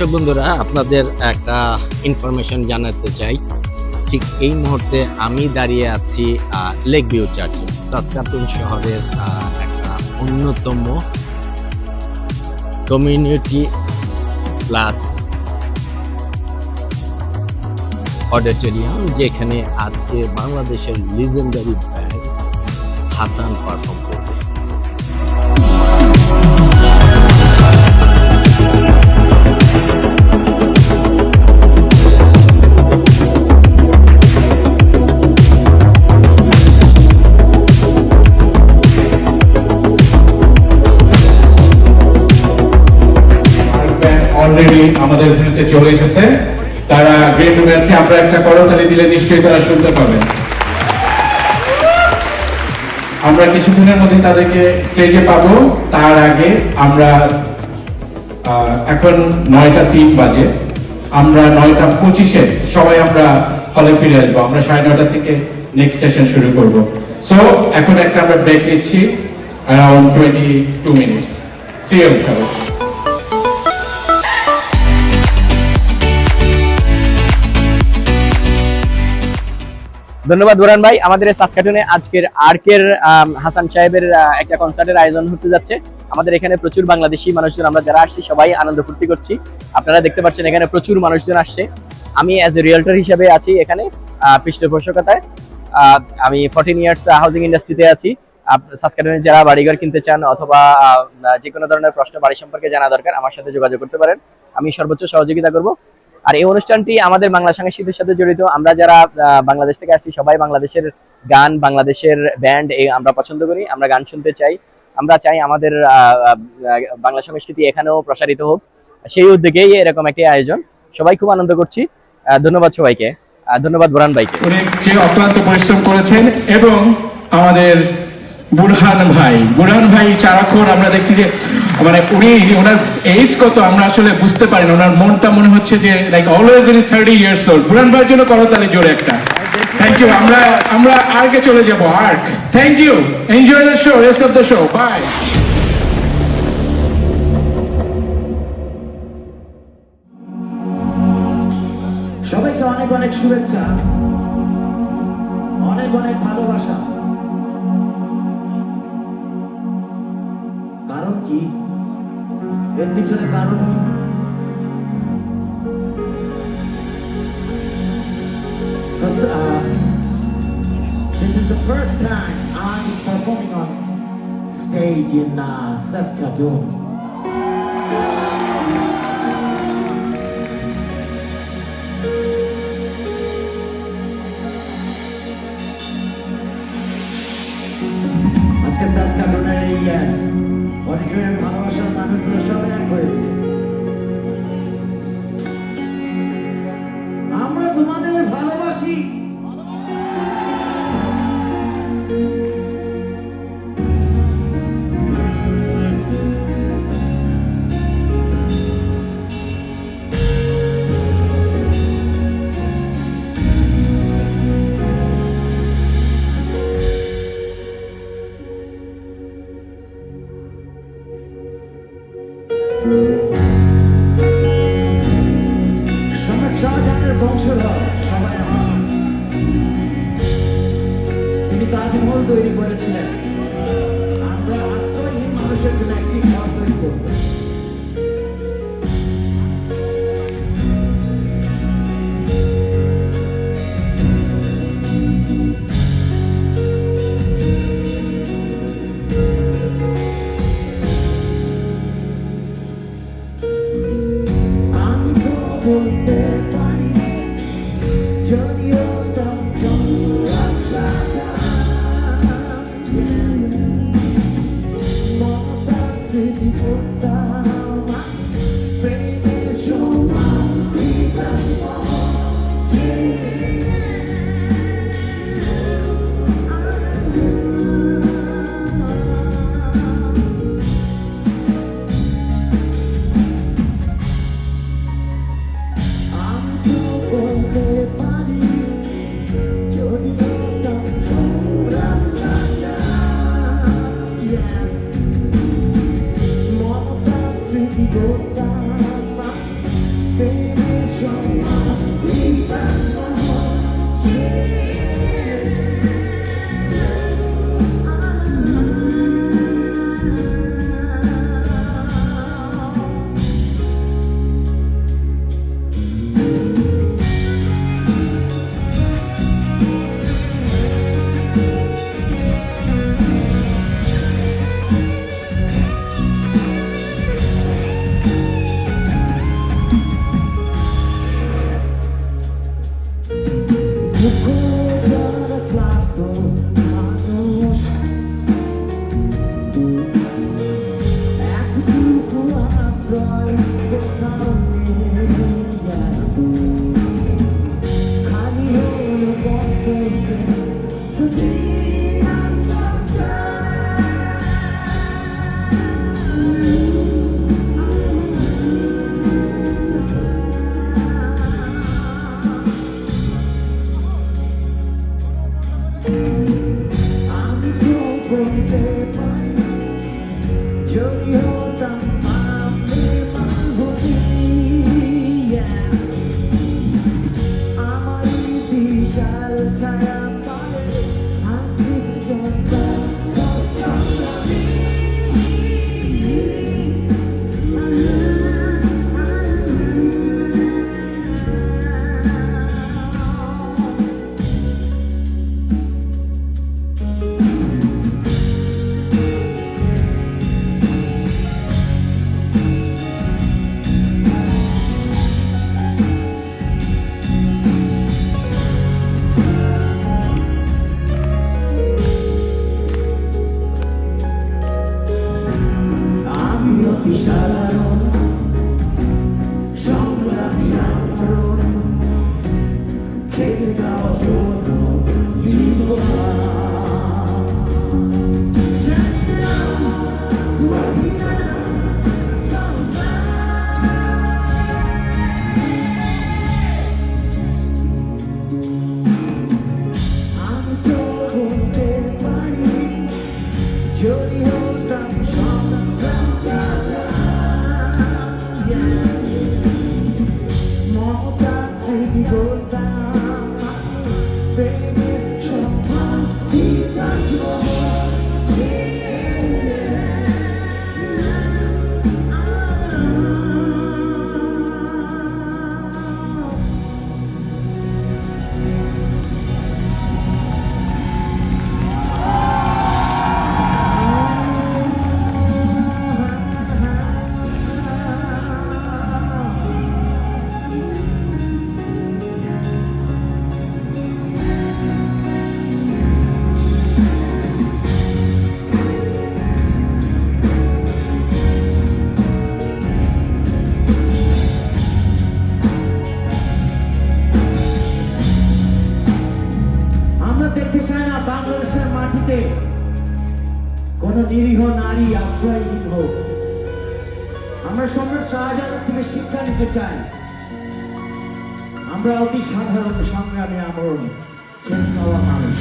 দর্শক বন্ধুরা, আপনাদের একটা ইনফরমেশন জানাতে চাই। ঠিক এই মুহূর্তে আমি দাঁড়িয়ে আছি লেক ভিউ চার্চে সাসকাতুন শহরের একটা অন্যতম কমিউনিটি প্লাস অডিটোরিয়াম যেখানে আজকে বাংলাদেশের legendary band Hasan perform already আমাদের ভূমিতে চলে এসেছে। তারা গ্রেট আছে, আমরা একটা করতালি দিলে নিশ্চয়ই তারা শুনতে পাবেন আমরা কিছুদিনের মধ্যে তাদেরকে স্টেজে পাবো। তার আগে আমরা এখন নয়টা তিন বাজে। আমরা নয়টা পঁচিশে সবাই আমরা হলে ফিরে আসব। আমরা সাড়ে নয়টা থেকে নেক্সট সেশন শুরু করব। সো এখন একটা আমরা ব্রেক নিচ্ছি around twenty two minutes see সবাই। ধন্যবাদ বুরান ভাই। আমাদের এই সাসকাটুনে আজকের আর্কের হাসান সাহেবের একটা কনসার্টের আয়োজন হতে যাচ্ছে। আমাদের এখানে প্রচুর বাংলাদেশি মানুষজন, আমরা যারা আসছি সবাই আনন্দ ফুর্তি করছি। আপনারা দেখতে পাচ্ছেন এখানে প্রচুর মানুষজন আসছে। আমি অ্যাজ এ রিয়েলটার হিসেবে আছি এখানে পৃষ্ঠপোষকতায়। আমি ফর্টিন ইয়ার্স হাউজিং ইন্ডাস্ট্রিতে আছি। সাসকাটুনে যারা বাড়িঘর কিনতে চান অথবা যে কোনো ধরনের প্রশ্ন বাড়ি সম্পর্কে জানা দরকার, আমার সাথে যোগাযোগ করতে পারেন। আমি সর্বোচ্চ সহযোগিতা করব। আর এই অনুষ্ঠানটি আমাদের বাংলা সংস্কৃতির সাথে জড়িত। আমরা যারা বাংলাদেশ থেকে আসছি, সবাই বাংলাদেশের গান, বাংলাদেশের ব্যান্ড, এই আমরা পছন্দ করি, আমরা গান শুনতে চাই। আমরা চাই আমাদের বাংলা সংস্কৃতি এখানেও প্রসারিত হোক। সেই উদ্যোগেই এরকম একটি আয়োজন। সবাই খুব আনন্দ করছি। ধন্যবাদ সবাইকে। ধন্যবাদ বোরান ভাইকে। অক্লান্ত পরিশ্রম করেছেন এবং আমাদের বুরহান ভাই। বুরহান ভাই সারাক্ষণ আমরা দেখছি যে মানে উনি, ওনার এজ কত আমরা আসলে বুঝতে পারি না। ওনার মনটা মনে হচ্ছে যে like always in thirty years old Burhan ভাইয়ের জন্য করতালি জোরে একটা। থ্যাংক ইউ আমরা আমরা আর্কে চলে যাব। Ark thank you enjoy the show rest of the show bye সবাইকে অনেক অনেক শুভেচ্ছা। অনেক অনেক ভালোবাসা। এর পিছনে কারণ কি Because, uh, this is the first time I is performing on stage in uh, Saskatoon. নিরীহ নারী আশ্রয়হীন হোক। আমরা সম্রাট শাহজাহানের থেকে শিক্ষা নিতে চাই। আমরা অতি সাধারণ সংগ্রামে আমরণ চেতনাওয়া মানুষ।